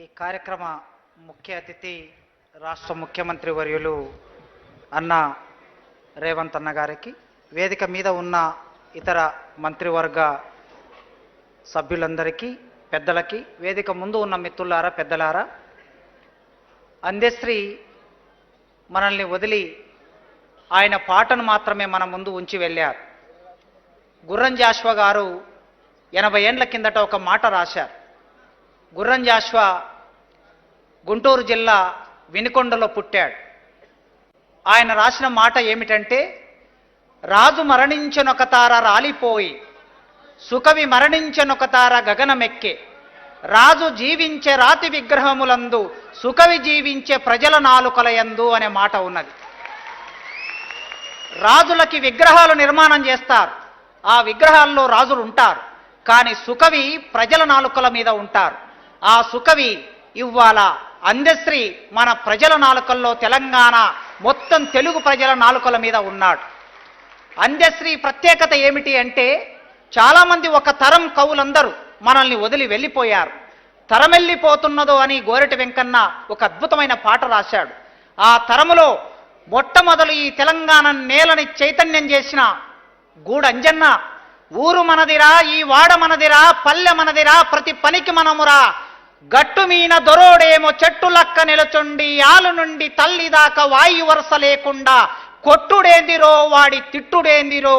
ఈ కార్యక్రమ ముఖ్య అతిథి రాష్ట్ర ముఖ్యమంత్రి వర్యులు అన్న రేవంత్ అన్న గారికి వేదిక మీద ఉన్న ఇతర మంత్రివర్గ సభ్యులందరికీ పెద్దలకి వేదిక ముందు ఉన్న మిత్రులారా పెద్దలారా అందశ్రీ మనల్ని వదిలి ఆయన పాటను మాత్రమే మన ముందు ఉంచి వెళ్ళారు. గుర్రం జాష్వా గారు ఎనభై ఏండ్ల కిందట ఒక మాట రాశారు. గుర్రం జాష్వా గుంటూరు జిల్లా వినుకొండలో పుట్టాడు. ఆయన రాసిన మాట ఏమిటంటే రాజు మరణించనొక తార రాలిపోయి సుకవి మరణించనొక తార గగనమెక్కే. రాజు జీవించే రాతి విగ్రహములందు సుకవి జీవించే ప్రజల నాలుకలయందు అనే మాట ఉన్నది. రాజులకి విగ్రహాలు నిర్మాణం చేస్తారు. ఆ విగ్రహాల్లో రాజులు ఉంటారు కానీ సుకవి ప్రజల నాలుకల మీద ఉంటారు. ఆ సుకవి ఇవ్వాల అందశ్రీ మన ప్రజల నాలుకల్లో తెలంగాణ మొత్తం తెలుగు ప్రజల నాలుకల మీద ఉన్నాడు. అందశ్రీ ప్రత్యేకత ఏమిటి అంటే చాలామంది ఒక తరం కవులందరూ మనల్ని వదిలి వెళ్ళిపోయారు. తరం వెళ్ళిపోతున్నదో అని గోరెటి వెంకన్న ఒక అద్భుతమైన పాట రాశాడు. ఆ తరములో మొట్టమొదలు ఈ తెలంగాణ నేలని చైతన్యం చేసిన గూడంజన్న ఊరు మనదిరా ఈ వాడ మనదిరా పల్లె మనదిరా ప్రతి పనికి మనమురా గట్టు మీన దొరోడేమో చెట్టు లక్క నిలచుండి ఆలు నుండి తల్లిదాకా వాయు వరుస లేకుండా కొట్టుడేందిరో వాడి తిట్టుడేందిరో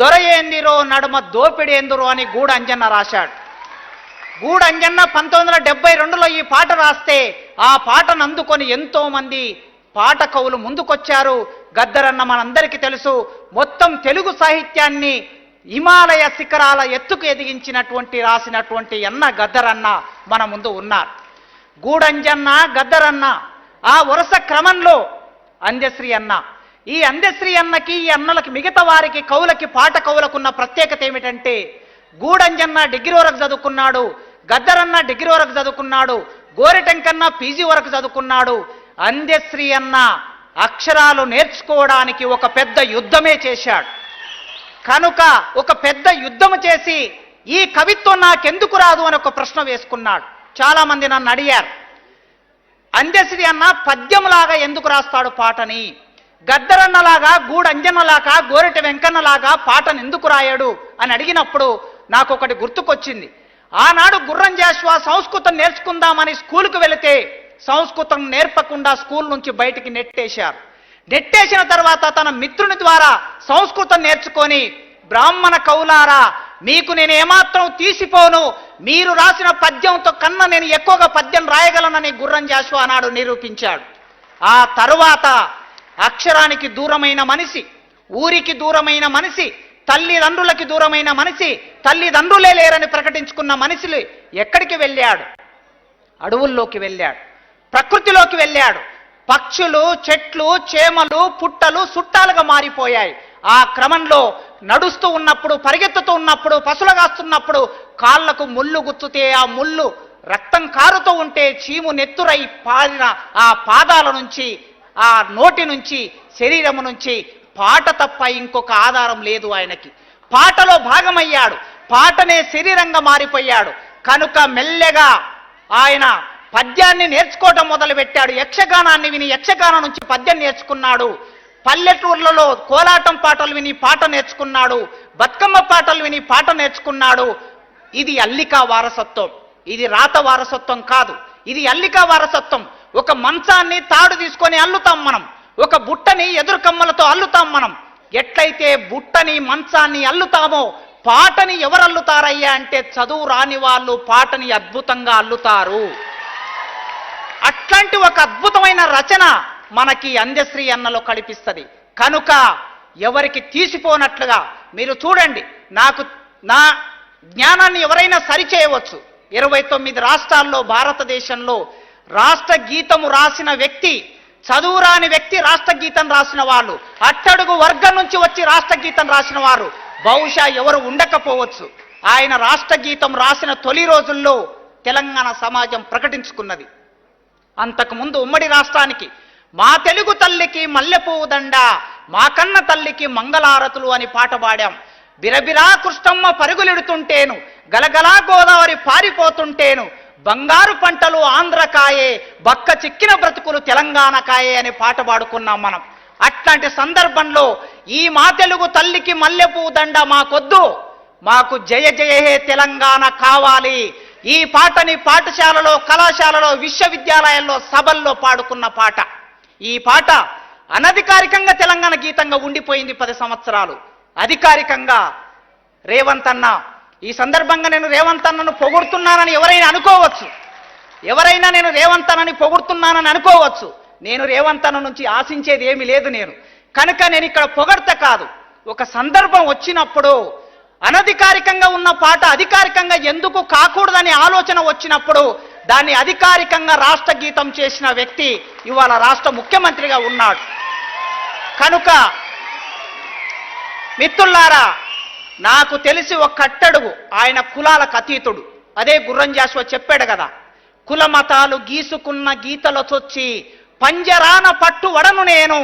దొరయేందిరో నడుమ దోపిడేందిరో అని గూడంజన్న రాశాడు. గూడంజన్న పంతొమ్మిది వందల డెబ్బై రెండులో ఈ పాట రాస్తే ఆ పాటను అందుకొని ఎంతో మంది పాట కవులు ముందుకొచ్చారు. గద్దరన్న మనందరికీ తెలుసు మొత్తం తెలుగు సాహిత్యాన్ని హిమాలయ శిఖరాల ఎత్తుకు ఎదిగించినటువంటి రాసినటువంటి అన్న గద్దరన్న మన ముందు ఉన్నారు. గూడంజన్న గద్దరన్న ఆ వరుస క్రమంలో అందశ్రీ అన్న. ఈ అందశ్రీ అన్నకి ఈ అన్నలకి మిగతా వారికి కవులకి పాట కవులకున్న ప్రత్యేకత ఏమిటంటే గూడంజన్న డిగ్రీ వరకు చదువుకున్నాడు గద్దరన్న డిగ్రీ వరకు చదువుకున్నాడు గోరిటంకన్న పీజీ వరకు చదువుకున్నాడు. అందశ్రీ అన్న అక్షరాలు నేర్చుకోవడానికి ఒక పెద్ద యుద్ధమే చేశాడు. కనుక ఒక పెద్ద యుద్ధం చేసి ఈ కవిత్వం నాకెందుకు రాదు అని ఒక ప్రశ్న వేసుకున్నాడు. చాలా మంది నన్ను అడిగారు. అందశ్రీ అన్న పద్యంలాగా ఎందుకు రాస్తాడు పాటని? గద్దరన్నలాగా గూడంజన్నలాగా గోరెటి వెంకన్నలాగా పాటను ఎందుకు రాయాడు? అని అడిగినప్పుడు నాకు ఒకటి గుర్తుకొచ్చింది. ఆనాడు గుర్రం జాషువా సంస్కృతం నేర్చుకుందామని స్కూలుకు వెళితే సంస్కృతం నేర్పకుండా స్కూల్ నుంచి బయటికి నెట్టేశారు. నెట్టేసిన తర్వాత తన మిత్రుని ద్వారా సంస్కృతం నేర్చుకొని బ్రాహ్మణ కవులారా మీకు నేను ఏమాత్రం తీసిపోను మీరు రాసిన పద్యంతో కన్నా నేను ఎక్కువగా పద్యం రాయగలనని గుర్రం జాషువా అన్నాడు నిరూపించాడు. ఆ తరువాత అక్షరానికి దూరమైన మనిషి ఊరికి దూరమైన మనిషి తల్లిదండ్రులకి దూరమైన మనిషి తల్లిదండ్రులే లేరని ప్రకటించుకున్న మనిషిలు ఎక్కడికి వెళ్ళాడు? అడవుల్లోకి వెళ్ళాడు ప్రకృతిలోకి వెళ్ళాడు. పక్షులు చెట్లు చేమలు పుట్టలు సుట్టాలుగా మారిపోయాయి. ఆ క్రమంలో నడుస్తూ ఉన్నప్పుడు పరిగెత్తుతూ ఉన్నప్పుడు పసులగాస్తున్నప్పుడు కాళ్ళకు ముళ్ళు గుచ్చుతే ఆ ముళ్ళు రక్తం కారుతూ ఉంటే చీము నెత్తురై పారిన ఆ పాదాల నుంచి ఆ నోటి నుంచి శరీరము నుంచి పాట తప్ప ఇంకొక ఆధారం లేదు ఆయనకి. పాటలో భాగమయ్యాడు. పాటనే శరీరంగా మారిపోయాడు. కనుక మెల్లగా ఆయన పద్యాన్ని నేర్చుకోవటం మొదలుపెట్టాడు. యక్షగానాన్ని విని యక్షగానం నుంచి పద్యం నేర్చుకున్నాడు. పల్లెటూర్లలో కోలాటం పాటలు విని పాట నేర్చుకున్నాడు. బతుకమ్మ పాటలు విని పాట నేర్చుకున్నాడు. ఇది అల్లిక వారసత్వం. ఇది రాత వారసత్వం కాదు. ఇది అల్లిక వారసత్వం. ఒక మంచాన్ని తాడు తీసుకొని అల్లుతాం మనం. ఒక బుట్టని ఎదురు కమ్మలతో అల్లుతాం మనం. ఎట్లయితే బుట్టని మంచాన్ని అల్లుతామో పాటని ఎవరు అల్లుతారయ్యా అంటే చదువు రాని వాళ్ళు పాటని అద్భుతంగా అల్లుతారు. అట్లాంటి ఒక అద్భుతమైన రచన మనకి అందశ్రీ అన్నలో కల్పిస్తుంది. కనుక ఎవరికి తీసిపోనట్లుగా మీరు చూడండి నాకు నా జ్ఞానాన్ని ఎవరైనా సరిచేయవచ్చు. ఇరవై తొమ్మిది రాష్ట్రాల్లో భారతదేశంలో రాష్ట్ర గీతము రాసిన వ్యక్తి చదువురాని వ్యక్తి రాష్ట్ర గీతం రాసిన వాళ్ళు అట్టడుగు వర్గం నుంచి వచ్చి రాష్ట్ర గీతం రాసిన వారు బహుశా ఎవరు ఉండకపోవచ్చు. ఆయన రాష్ట్ర గీతం రాసిన తొలి రోజుల్లో తెలంగాణ సమాజం ప్రకటించుకున్నది. అంతకుముందు ఉమ్మడి రాష్ట్రానికి మా తెలుగు తల్లికి మల్లెపువ్వు దండ మా కన్న తల్లికి మంగళారతులు అని పాట పాడాం. బిరబిరా కృష్ణమ్మ పరుగులెడుతుంటేను గలగలా గోదావరి పారిపోతుంటేను బంగారు పంటలు ఆంధ్రకాయే బక్క చిక్కిన బ్రతుకులు తెలంగాణ కాయే అని పాట పాడుకున్నాం మనం. అట్లాంటి సందర్భంలో ఈ మా తెలుగు తల్లికి మల్లెపూ దండ మాకొద్దు. మాకు జయ జయ హే తెలంగాణ కావాలి. ఈ పాటని పాఠశాలలో కళాశాలలో విశ్వవిద్యాలయాల్లో సభల్లో పాడుకున్న పాట. ఈ పాట అనధికారికంగా తెలంగాణ గీతంగా ఉండిపోయింది పది సంవత్సరాలు. అధికారికంగా రేవంత్ అన్న ఈ సందర్భంగా నేను రేవంత్ అన్నను పొగుడుతున్నానని ఎవరైనా అనుకోవచ్చు. ఎవరైనా నేను రేవంత్ అన్నని పొగుడుతున్నానని అనుకోవచ్చు. నేను రేవంత్ అన్న నుంచి ఆశించేది ఏమీ లేదు నేను. కనుక నేను ఇక్కడ పొగడత కాదు. ఒక సందర్భం వచ్చినప్పుడు అనధికారికంగా ఉన్న పాట అధికారికంగా ఎందుకు కాకూడదనే ఆలోచన వచ్చినప్పుడు దాన్ని అధికారికంగా రాష్ట్ర గీతం చేసిన వ్యక్తి ఇవాళ రాష్ట్ర ముఖ్యమంత్రిగా ఉన్నాడు. కనుక మిత్రులారా నాకు తెలిసి ఒక కట్టడుగు ఆయన కులాలకు అతీతుడు. అదే గుర్రం చెప్పాడు కదా కుల మతాలు గీసుకున్న గీతల చొచ్చి పంజరాన పట్టు వడను నేను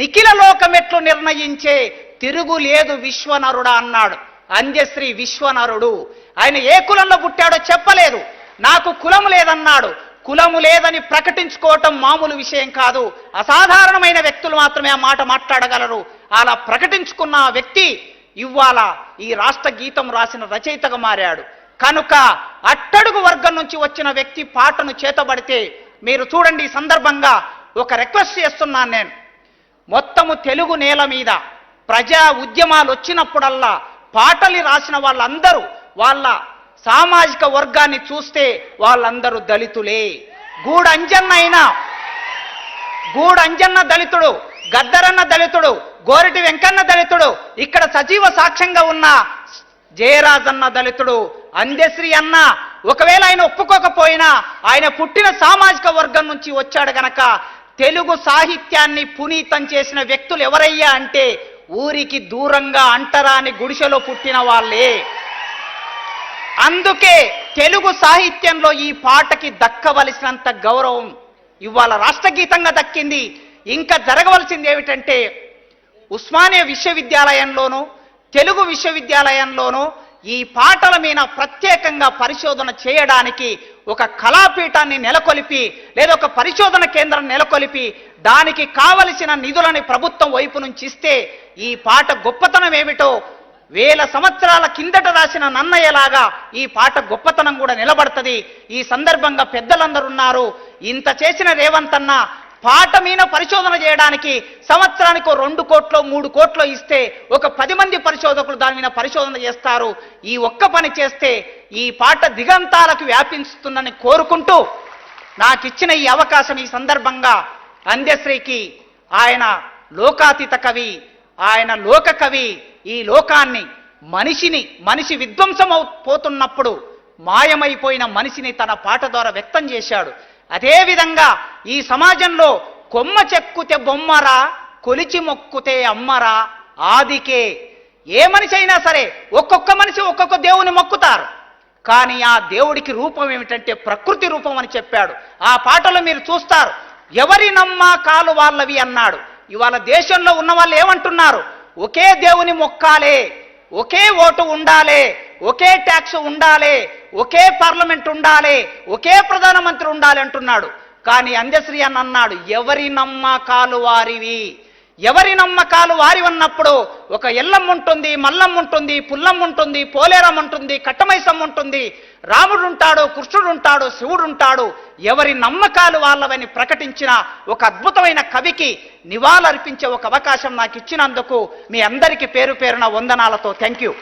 నిఖిల లోకమెట్లు నిర్ణయించే తిరుగులేదు విశ్వనరుడా అన్నాడు. అంజశ్రీ విశ్వనరుడు. ఆయన ఏ కులంలో పుట్టాడో చెప్పలేదు. నాకు కులం లేదన్నాడు. కులము లేదని ప్రకటించుకోవటం మామూలు విషయం కాదు. అసాధారణమైన వ్యక్తులు మాత్రమే ఆ మాట మాట్లాడగలరు. అలా ప్రకటించుకున్న వ్యక్తి ఇవాళ ఈ రాష్ట్ర గీతం రాసిన రచయితగా మారాడు. కనుక అట్టడుగు వర్గం నుంచి వచ్చిన వ్యక్తి పాటను చేతబడితే మీరు చూడండి ఈ సందర్భంగా ఒక రిక్వెస్ట్ చేస్తున్నాను నేను. మొత్తము తెలుగు నేల మీద ప్రజా ఉద్యమాలు వచ్చినప్పుడల్లా పాటలు రాసిన వాళ్ళందరూ వాళ్ళ సామాజిక వర్గాన్ని చూస్తే వాళ్ళందరూ దళితులే. గూడంజన్న అయినా గూడంజన్న దళితుడు గద్దరన్న దళితుడు గోరటి వెంకన్న దళితుడు ఇక్కడ సజీవ సాక్ష్యంగా ఉన్న జయరాజన్న దళితుడు అందశ్రీ అన్న ఒకవేళ ఆయన ఒప్పుకోకపోయినా ఆయన పుట్టిన సామాజిక వర్గం నుంచి వచ్చాడు గనక తెలుగు సాహిత్యాన్ని పునీతం చేసిన వ్యక్తులు ఎవరయ్యా అంటే ఊరికి దూరంగా అంటరాని గుడిసెలో పుట్టిన వాళ్ళే. అందుకే తెలుగు సాహిత్యంలో ఈ పాటకి దక్కవలసినంత గౌరవం ఇవాళ రాష్ట్ర గీతంగా దక్కింది. ఇంకా జరగవలసింది ఏమిటంటే ఉస్మానియా విశ్వవిద్యాలయంలోనూ తెలుగు విశ్వవిద్యాలయంలోనూ ఈ పాటల మీద ప్రత్యేకంగా పరిశోధన చేయడానికి ఒక కళాపీఠాన్ని నెలకొల్పి లేదా ఒక పరిశోధన కేంద్రం నెలకొల్పి దానికి కావలసిన నిధులని ప్రభుత్వం వైపు నుంచి ఇస్తే ఈ పాట గొప్పతనం ఏమిటో వేల సంవత్సరాల కిందట రాసిన నన్నయ్యలాగా ఈ పాట గొప్పతనం కూడా నిలబడుతుంది. ఈ సందర్భంగా పెద్దలందరున్నారు. ఇంత చేసిన రేవంత్ అన్న పాట మీద పరిశోధన చేయడానికి సంవత్సరానికి రెండు కోట్లు మూడు కోట్లు ఇస్తే ఒక పది మంది పరిశోధకులు దాని మీద పరిశోధన చేస్తారు. ఈ ఒక్క పని చేస్తే ఈ పాట దిగంతాలకు వ్యాపిస్తుందని కోరుకుంటూ నాకు ఇచ్చిన ఈ అవకాశం ఈ సందర్భంగా అంధ్యశ్రీకి ఆయన లోకాతీత కవి ఆయన లోక కవి ఈ లోకాన్ని మనిషిని మనిషి విధ్వంసం పోతున్నప్పుడు మాయమైపోయిన మనిషిని తన పాట ద్వారా వ్యక్తం చేశాడు. అదేవిధంగా ఈ సమాజంలో కొమ్మ చెక్కుతే బొమ్మరా కొలిచి మొక్కుతే అమ్మరా ఆదికే. ఏ మనిషి అయినా సరే ఒక్కొక్క మనిషి ఒక్కొక్క దేవుని మొక్కుతారు. కానీ ఆ దేవుడికి రూపం ఏమిటంటే ప్రకృతి రూపం అని చెప్పాడు. ఆ పాటలో మీరు చూస్తారు. ఎవరి నమ్మకాలు వాళ్ళవి అన్నాడు. ఇవాళ దేశంలో ఉన్న వాళ్ళు ఏమంటున్నారు? ఒకే దేవుని మొక్కాలే ఒకే ఓటు ఉండాలి ఒకే ట్యాక్స్ ఉండాలి ఒకే పార్లమెంట్ ఉండాలి ఒకే ప్రధానమంత్రి ఉండాలి అంటున్నాడు. కానీ అందశ్రీ అని అన్నాడు ఎవరి నమ్మకాలు వారివి? ఎవరి నమ్మకాలు వారి ఉన్నప్పుడు ఒక ఎల్లం ఉంటుంది మల్లం ఉంటుంది పుల్లం ఉంటుంది పోలేరం ఉంటుంది కట్టమైసం ఉంటుంది. రాముడు ఉంటాడు కృష్ణుడు ఉంటాడు శివుడు ఉంటాడు. ఎవరి నమ్మకాలు వాళ్ళవని ప్రకటించిన ఒక అద్భుతమైన కవికి నివాళులర్పించే ఒక అవకాశం నాకు ఇచ్చినందుకు మీ అందరికీ పేరు పేరున వందనాలతో థ్యాంక్ యూ.